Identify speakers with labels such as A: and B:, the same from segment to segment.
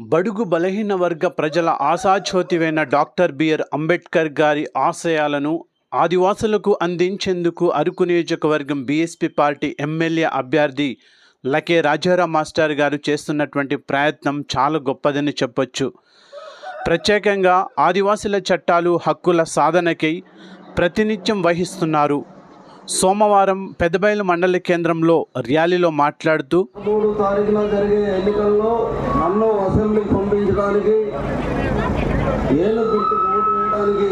A: బడుగు బలహీన వర్గ ప్రజల ఆశాజ్యోతివైన డాక్టర్ బిఆర్ అంబేద్కర్ గారి ఆశయాలను ఆదివాసులకు అందించేందుకు అరకు నియోజకవర్గం బీఎస్పీ పార్టీ ఎమ్మెల్యే అభ్యర్థి లకే రాజారాం మాస్టర్ గారు చేస్తున్నటువంటి ప్రయత్నం చాలా గొప్పదని చెప్పొచ్చు. ప్రత్యేకంగా ఆదివాసుల చట్టాలు హక్కుల సాధనకై ప్రతినిత్యం వహిస్తున్నారు. సోమవారం పెద్దబయలు మండల కేంద్రంలో ర్యాలీలో మాట్లాడుతూ
B: మూడు తారీఖున జరిగే ఎన్నికల్లో నన్ను అసెంబ్లీ పంపించడానికి ఏలు గుర్తు వేయడానికి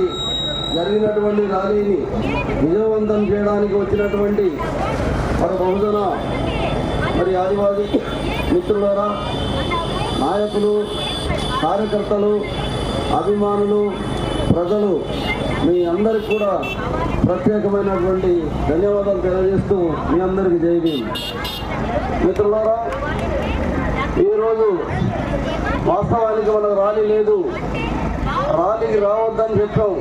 B: జరిగినటువంటి ర్యాలీని విజయవంతం చేయడానికి వచ్చినటువంటి మరి బహుజన మరి ఆదివాసీ మిత్రులారా నాయకులు కార్యకర్తలు అభిమానులు ప్రజలు మీ అందరికి కూడా ప్రత్యేకమైనటువంటి ధన్యవాదాలు తెలియజేస్తూ మీ అందరికి జై మిత్రులారా ఈరోజు వాస్తవానికి మనకు ర్యాలీ లేదు. ర్యాలీకి రావద్దని చెప్పాం.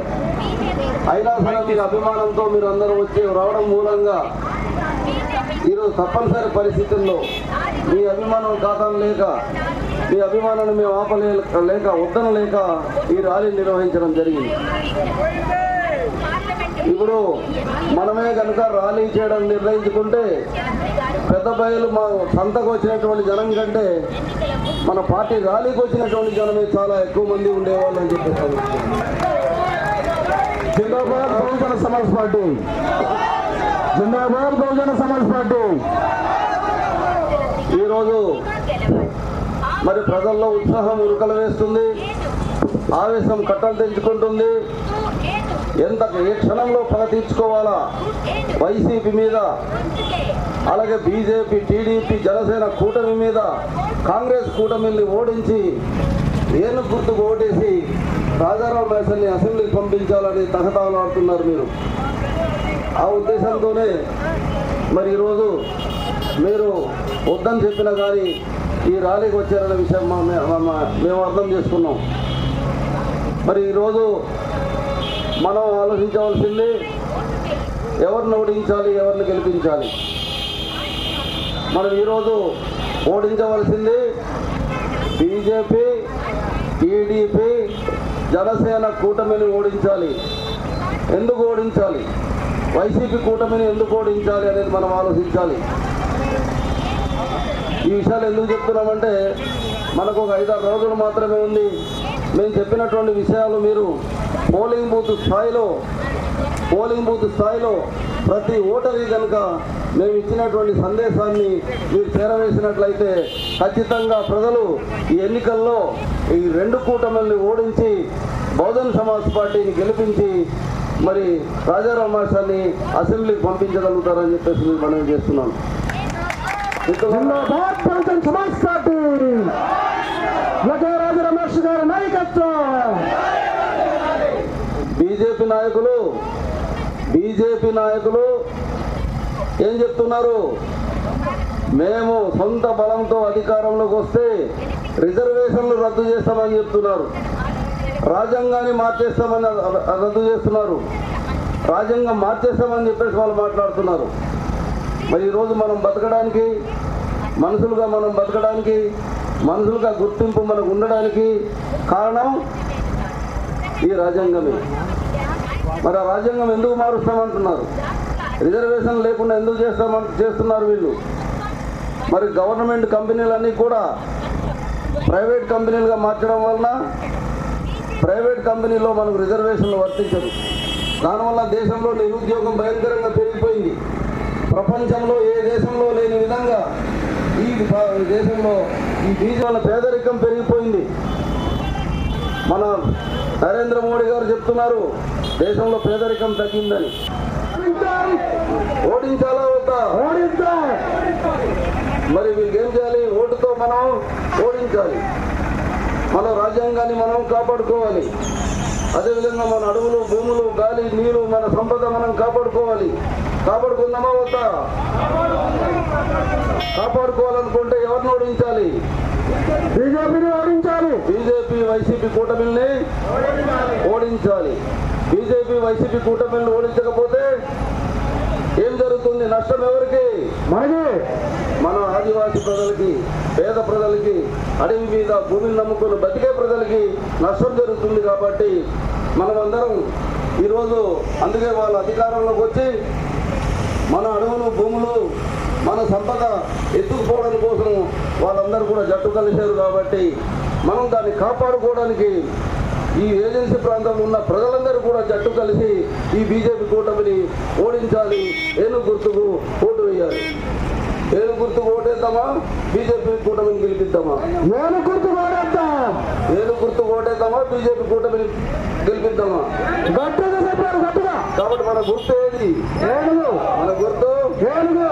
B: అయినా సరే మీరు అభిమానంతో మీరు అందరూ వచ్చి రావడం మూలంగా ఈరోజు తప్పనిసరి పరిస్థితుల్లో మీ అభిమానం కాదని లేక మీ అభిమానాన్ని మేము ఆపలే లేక వద్దన లేక ఈ ర్యాలీ నిర్వహించడం జరిగింది. ఇప్పుడు మనమే కనుక ర్యాలీ చేయడం నిర్ణయించుకుంటే పెద్ద బయలు మా సంతకు వచ్చినటువంటి జనం కంటే మన పార్టీ ర్యాలీకి వచ్చినటువంటి జనమే చాలా ఎక్కువ మంది ఉండేవాళ్ళు అని చెప్పేసి జిందాబాద్ బహుజన సమాజ్ పార్టీ. జిందాబాద్ బహుజన సమాజ్ పార్టీ. ఈరోజు మరి ప్రజల్లో ఉత్సాహం ఉరుకలు వేస్తుంది ఆవేశం కట్టలు తెంచుకుంటుంది. ఎంత ఏ క్షణంలో పగ తీర్చుకోవాలా? వైసీపీ మీద అలాగే బీజేపీ టీడీపీ జనసేన కూటమి మీద కాంగ్రెస్ కూటమిని ఓడించి ఏను గుర్తుకు ఓటేసి రాజారావు మేసల్ని అసెంబ్లీకి పంపించాలని తహతాలాడుతున్నారు మీరు. ఆ ఉద్దేశంతోనే మరి ఈరోజు మీరు వద్దని చెప్పినా కానీ ఈ ర్యాలీకి వచ్చారనే విషయం మేము అర్థం చేసుకున్నాం. మరి ఈరోజు మనం ఆలోచించవలసింది ఎవరిని ఓడించాలి ఎవరిని గెలిపించాలి? మనం ఈరోజు ఓడించవలసింది బీజేపీ టీడీపీ జనసేన కూటమిని ఓడించాలి. ఎందుకు ఓడించాలి? వైసీపీ కూటమిని ఎందుకు ఓడించాలి అనేది మనం ఆలోచించాలి. ఈ విషయాలు ఎందుకు చెప్తున్నామంటే మనకు ఒక ఐదారు రోజులు మాత్రమే ఉంది. మేము చెప్పినటువంటి విషయాలు మీరు పోలింగ్ బూత్ స్థాయిలో పోలింగ్ బూత్ స్థాయిలో ప్రతి ఓటరి కనుక మేము ఇచ్చినటువంటి సందేశాన్ని మీరు చేరవేసినట్లయితే ఖచ్చితంగా ప్రజలు ఈ ఎన్నికల్లో ఈ రెండు కూటమిల్ని ఓడించి బహుజన్ సమాజ్ పార్టీని గెలిపించి మరి రాజారామాసాన్ని అసెంబ్లీకి పంపించగలుగుతారని చెప్పేసి మనం మనవి చేస్తున్నాను
C: జిందాబాద్ బహుజన్ సమాజ్ పార్టీ. లగరాజు రమేష్ గారి నాయకత్వం.
B: బీజేపీ నాయకులు బీజేపీ నాయకులు ఏం చెప్తున్నారు? మేము సొంత బలంతో అధికారంలోకి వస్తే రిజర్వేషన్లు రద్దు చేస్తామని చెప్తున్నారు. రాజ్యాంగాన్ని మార్చేస్తామని రద్దు చేస్తున్నారు. రాజ్యాంగం మార్చేస్తామని చెప్పేసి వాళ్ళు మాట్లాడుతున్నారు. మరి ఈరోజు మనం బతకడానికి మనుషులుగా మనం బతకడానికి మనుషులుగా గుర్తింపు మనకు ఉండడానికి కారణం ఈ రాజ్యాంగమే. మరి ఆ రాజ్యాంగం ఎందుకు మారుస్తామంటున్నారు? రిజర్వేషన్ లేకుండా ఎందుకు చేస్తామని చేస్తున్నారు వీళ్ళు? మరి గవర్నమెంట్ కంపెనీలన్నీ కూడా ప్రైవేట్ కంపెనీలుగా మార్చడం వలన ప్రైవేట్ కంపెనీలో మనకు రిజర్వేషన్లు వర్తించదు దానివల్ల దేశంలో నిరుద్యోగం భయంకరంగా పెరిగిపోయింది. ప్రపంచంలో ఏ దేశంలో లేని విధంగా ఈ దేశంలో ఈ బీజాల పేదరికం పెరిగిపోయింది. మన నరేంద్ర మోడీ గారు చెప్తున్నారు దేశంలో పేదరికం తగ్గిందని. ఓడించాలా వద్దా? మరి వీళ్ళకి ఏం చేయాలి? ఓటుతో మనం ఓడించాలి. మన రాజ్యాంగాన్ని మనం కాపాడుకోవాలి. అదేవిధంగా మన అడవులు భూములు గాలి నీరు మన సంపద మనం కాపాడుకోవాలి. కాపాడుకుందామా వద్దా? కాపాడుకోవాలనుకుంటే ఎవరిని ఓడించాలి?
C: బీజేపీని ఓడించాలి.
B: బీజేపీ వైసీపీ కూటమిల్ని ఓడించాలి. బీజేపీ వైసీపీ కూటమిల్ని ఓడించకపోతే జరుగుతుంది నష్టం ఎవరికి?
C: మనకి.
B: మన ఆదివాసీ ప్రజలకి పేద ప్రజలకి అడవి మీద భూమిని నమ్ముకుని బతికే ప్రజలకి నష్టం జరుగుతుంది కాబట్టి మనమందరం ఈరోజు అందుకే వాళ్ళ అధికారంలోకి వచ్చి మన అడవులు భూములు మన సంపద ఎత్తుకుపోవడం కోసం వాళ్ళందరూ కూడా జట్టు కలిశారు కాబట్టి మనం దాన్ని కాపాడుకోవడానికి ఈ ఏజెన్సీ ప్రాంతంలో ఉన్న ప్రజలందరూ కూడా జట్టు కలిసి ఈ బీజేపీ కూటమిని ఓడించాలి ఏను గుర్తుకు ఓటు వేయాలి ఏను గుర్తుకు ఓటేద్దామా బీజేపీ కూటమిని గెలిపిద్దామా
C: నేను గుర్తు వాడేద్దాం
B: ఏను గుర్తుకు ఓటేద్దామా బీజేపీ కూటమిని గెలిపిద్దామా
C: గట్టిగా చెప్పారు గట్టిగా
B: కాబట్టి మన గుర్తు ఏది
C: ఏనుగు
B: మన గుర్తు
C: ఏనుగు